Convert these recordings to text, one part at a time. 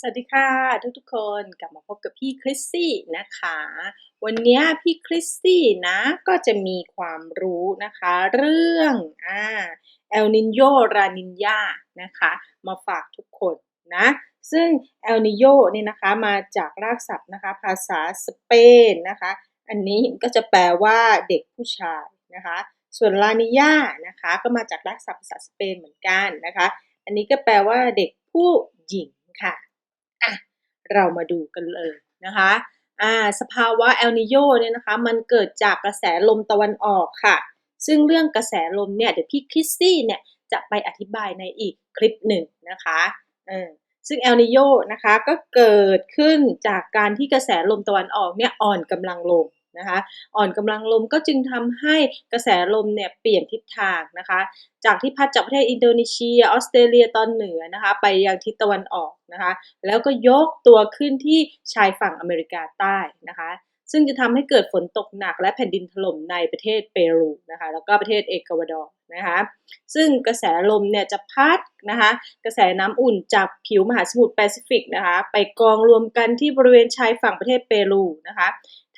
สวัสดีค่ะทุกๆคนกลับมาพบกับพี่คริสซี่นะคะ วันนี้พี่คริสซี่นะก็จะมีความรู้นะคะ เรื่องอ่าเอลนินโยรานินยานะคะ มาฝากทุกคนนะ ซึ่งเอลนิโยเนี่ยนะคะมาจากรากศัพท์นะคะ ภาษาสเปนนะคะ อันนี้ก็จะแปลว่าเด็กผู้ชายนะคะ ส่วนลานิยานะคะ ก็มาจากรากศัพท์ภาษาสเปนเหมือนกันนะคะ อันนี้ก็แปลว่าเด็กผู้หญิงค่ะ อะเรามาดูกันเลยนะคะอ่าสภาวะเอลนิโยเนี่ยนะคะมันเกิดจากกระแสลมตะวันออกค่ะ ซึ่งเรื่องกระแสลมเนี่ยเดี๋ยวพี่คริสตี้เนี่ยจะไปอธิบายในอีกคลิปหนึ่งนะคะเออซึ่งเอลนิโยนะคะก็เกิดขึ้นจากการที่กระแสลมตะวันออกเนี่ยอ่อนกำลังลง นะคะอ่อนกำลังลมก็จึงทำให้กระแสลมเนี่ยเปลี่ยนทิศทางนะคะ จากที่พัดจากประเทศอินโดนีเซียออสเตรเลียตอนเหนือนะคะไปยังทิศตะวันออกนะคะแล้วก็ยกตัวขึ้นที่ชายฝั่งอเมริกาใต้นะคะซึ่งจะทำให้เกิดฝนตกหนักและแผ่นดินถล่มในประเทศเปรูนะคะแล้วก็ประเทศเอกวาดอร์นะคะซึ่งกระแสลมเนี่ยจะพัดนะคะกระแสน้ำอุ่นจากผิวมหาสมุทรแปซิฟิกนะคะไปกองรวมกันที่บริเวณชายฝั่งประเทศเปรูนะคะ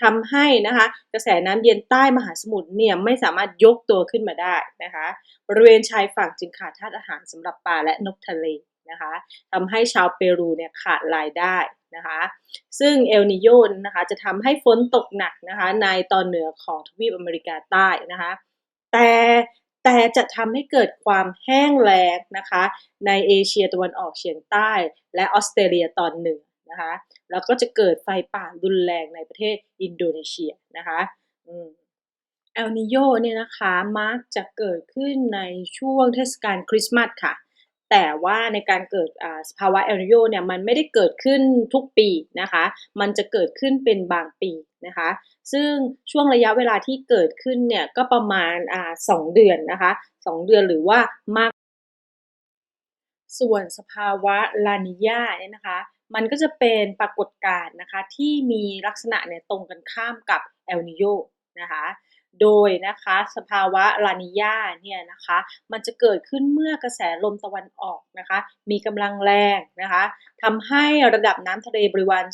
ทำให้นะคะกระแสน้ำเย็นใต้มหาสมุทรเนี่ยไม่สามารถยกตัวขึ้นมาได้นะคะบริเวณชายฝั่งจึงขาดธาตุอาหารสำหรับปลาและนกทะเลนะคะทำให้ชาวเปรูเนี่ยขาดรายได้นะคะซึ่งเอลนิโยนนะคะจะทำให้ฝนตกหนักนะคะในตอนเหนือของทวีปอเมริกาใต้นะคะแต่แต่จะทำให้เกิดความแห้งแล้งนะคะในเอเชียตะวันออกเฉียงใต้ และออสเตรเลียตอนเหนือ นะคะ แล้วก็จะเกิดไฟป่ารุนแรงในประเทศอินโดนีเซียนะคะเอลนิโยเนี่ยนะคะมักจะเกิดขึ้นในช่วงเทศกาลคริสต์มาสค่ะ แต่ว่าในการเกิดสภาวะเอลนิโยเนี่ยมันไม่ได้เกิดขึ้นทุกปีนะคะ มันจะเกิดขึ้นเป็นบางปีนะคะ ซึ่งช่วงระยะเวลาที่เกิดขึ้นเนี่ยก็ประมาณสองเดือนนะคะสองเดือนหรือว่ามากส่วนสภาวะลานิญาเนี่ยนะคะ มันก็จะเป็นปรากฏการณ์นะคะที่มีลักษณะเนี่ยตรงกันข้ามกับเอลนิโยนะคะโดยนะคะสภาวะลานิญาเนี่ยนะคะมันจะเกิดขึ้นเมื่อกระแสลมตะวันออกนะคะมีกำลังแรงนะคะทำให้ระดับน้ำทะเลบริเวณ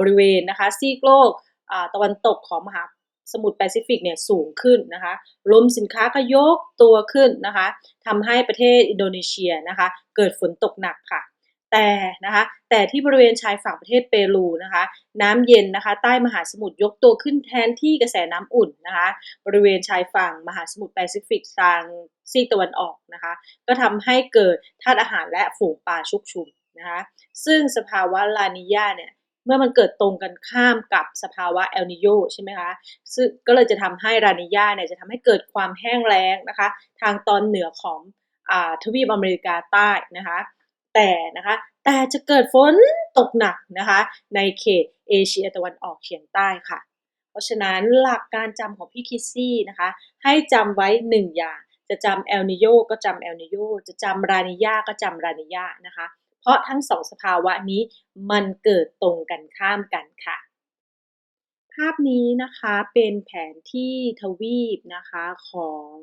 บริเวณนะคะซีกโลกตะวันตกของมหาสมุทรแปซิฟิกเนี่ยสูงขึ้นนะคะลมสินค้าก็ยกตัวขึ้นนะคะทำให้ประเทศอินโดนีเซียนะคะเกิดฝนตกหนักค่ะ แต่นะคะแต่ที่บริเวณชายฝั่งประเทศเปรูนะคะน้ำเย็นนะคะใต้มหาสมุทรยกตัวขึ้นแทนที่กระแสน้ำอุ่นนะคะบริเวณชายฝั่งมหาสมุทรแปซิฟิกทางซีกตะวันออกนะคะก็ทำให้เกิดธาตุอาหารและฝูงปลาชุกชุมนะคะซึ่งสภาวะลานิญาเนี่ยเมื่อมันเกิดตรงกันข้ามกับสภาวะเอลนิโยใช่ไหมคะซึ่งก็เลยจะทำให้รานิญาเนี่ยจะทำให้เกิดความแห้งแล้งนะคะ ทางตอนเหนือของอทวีปอเมริกาใต้นะคะ แต่นะคะ แต่จะเกิดฝนตกหนักนะคะ ในเขตเอเชียตะวันออกเฉียงใต้ค่ะ เพราะฉะนั้นหลักการจำของพี่คิซี่นะคะ ให้จำไว้หนึ่งอย่าง จะจำเอลนิโยก็จำเอลนิโยจะจำรานิยาก็จำรานิยานะคะ เพราะทั้งสองสภาวะนี้มันเกิดตรงกันข้ามกันค่ะภาพนี้นะคะเป็นแผนที่ทวีปนะคะของ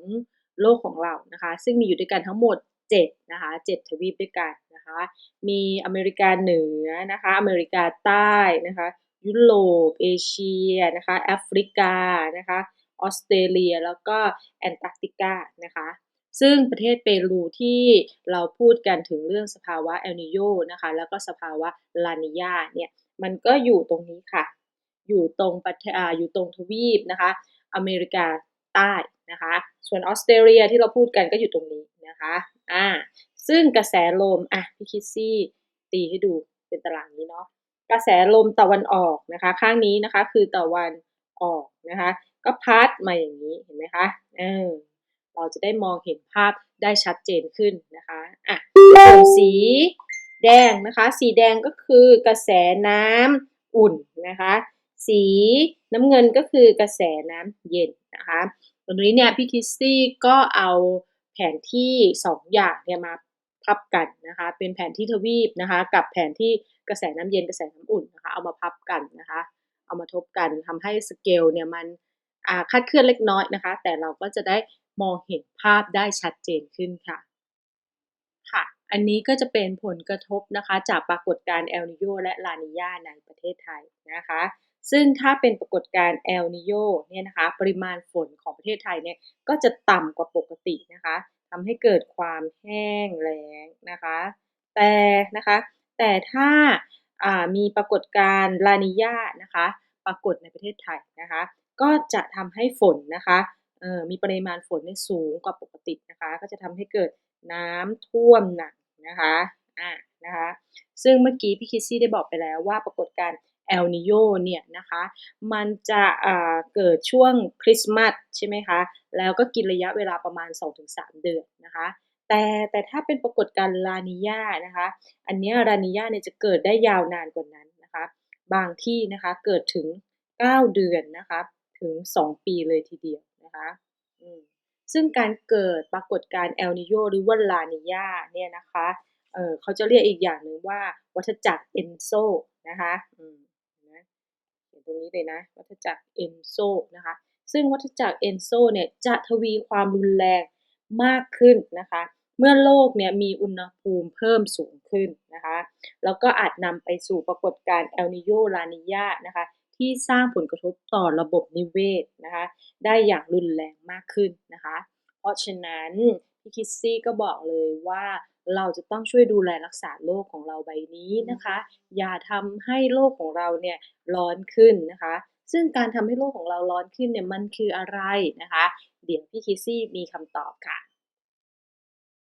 โลกของเรานะคะ ซึ่งมีอยู่ด้วยกันทั้งหมด 7นะคะ7ทวีปด้วยกันนะคะมีอเมริกาเหนือนะคะอเมริกาใต้นะคะยุโรปเอเชียนะคะแอฟริกานะคะออสเตรเลียแล้วก็แอนตาร์กติกานะคะซึ่งประเทศเปรูที่เราพูดกันถึงเรื่องสภาวะเอลนิโยนะคะแล้วก็สภาวะลานิญาเนี่ยมันก็อยู่ตรงนี้ค่ะ อยู่ตรงประเทศอยู่ตรงทวีปนะคะอเมริกาใต้นะคะส่วนออสเตรเลียที่เราพูดกันก็อยู่ตรงนี้ นะคะอ่าซึ่งกระแสลมอะพี่คิดซี่ตีให้ดูเป็นตารางนี้เนาะกระแสลมตะวันออกนะคะ ข้างนี้นะคะคือตะวันออกนะคะ ก็พัดมาอย่างนี้เห็นไหมคะเออเราจะได้มองเห็นภาพได้ชัดเจนขึ้นนะคะอะสีแดงนะคะ สีแดงก็คือกระแสน้ำอุ่นนะคะ สีน้ำเงินก็คือกระแสน้ำเย็นนะคะตรงนี้เนี่ยพี่คิสซี่ก็เอา ผนที่2อย่างเนี่ยมาพับกันนะคะ เป็นแผนที่ทวีปนะคะ กับแผนที่กระแสน้ำเย็นกระแสน้ำอุ่นนะคะ เอามาพับกันนะคะ เอามาทบกันทำให้สเกลเนี่ยมันคาดเคลื่อนเล็กน้อยนะคะ แต่เราก็จะได้มองเห็นภาพได้ชัดเจนขึ้นค่ะ ค่ะ อันนี้ก็จะเป็นผลกระทบนะคะ จากปรากฏการณ์เอลนิโยและลานิญาในประเทศไทยนะคะ ซึ่งถ้าเป็นปรากฏการณ์เอลนิโยเนี่ยนะคะปริมาณฝนของประเทศไทยเนี่ยก็จะต่ำกว่าปกตินะคะทำให้เกิดความแห้งแล้งนะคะแต่นะคะแต่ถ้าามีปรากฏการณ์ลานิญานะคะปรากฏในประเทศไทยนะคะก็จะทำให้ฝนนะคะมีปริมาณฝนที่สูงกว่าปกตินะคะก็จะทำให้เกิดน้ำท่วมหนักนะคะอ่านะคะซึ่งเมื่อกี้พี่คิซี่ได้บอกไปแล้วว่าปรากฏการณ์ เอลนิโยเนี่ยนะคะ มันจะอ่าเกิดช่วงคริสต์มาสใช่ไหมคะ แล้วก็กินระยะเวลาประมาณ 2-3 เดือนนะคะ แต่แต่ถ้าเป็นปรากฏการณ์ลานิญานะคะ อันนี้ลานิญาเนี่ยจะเกิดได้ยาวนานกว่านั้นนะคะ บางที่นะคะเกิดถึง 9 เดือนนะคะถึง 2 ปีเลยทีเดียวนะคะซึ่งการเกิดปรากฏการณ์เอลนิโยหรือว่าลานิญาเนี่ยนะคะเออเขาจะเรียกอีกอย่างหนึ่งว่า วัฏจักรเอนโซนะคะ รงนี้เลยนะ วัฏจักรเอนโซนะคะ ซึ่งวัฏจักรเอนโซเนี่ยจะทวีความรุนแรงมากขึ้นนะคะ เมื่อโลกเนี่ยมีอุณหภูมิเพิ่มสูงขึ้นนะคะ แล้วก็อาจนำไปสู่ปรากฏการณ์เอลนิโยลานิญานะคะที่สร้างผลกระทบต่อระบบนิเวศนะคะ ได้อย่างรุนแรงมากขึ้นนะคะ เพราะฉะนั้น พี่คิสซี่ก็บอกเลยว่าเราจะต้องช่วยดูแลรักษาโลกของเราใบนี้นะคะ อย่าทำให้โลกของเราเนี่ยร้อนขึ้นนะคะ ซึ่งการทำให้โลกของเราร้อนขึ้นเนี่ยมันคืออะไรนะคะ เดี๋ยวพี่คิสซี่มีคำตอบค่ะ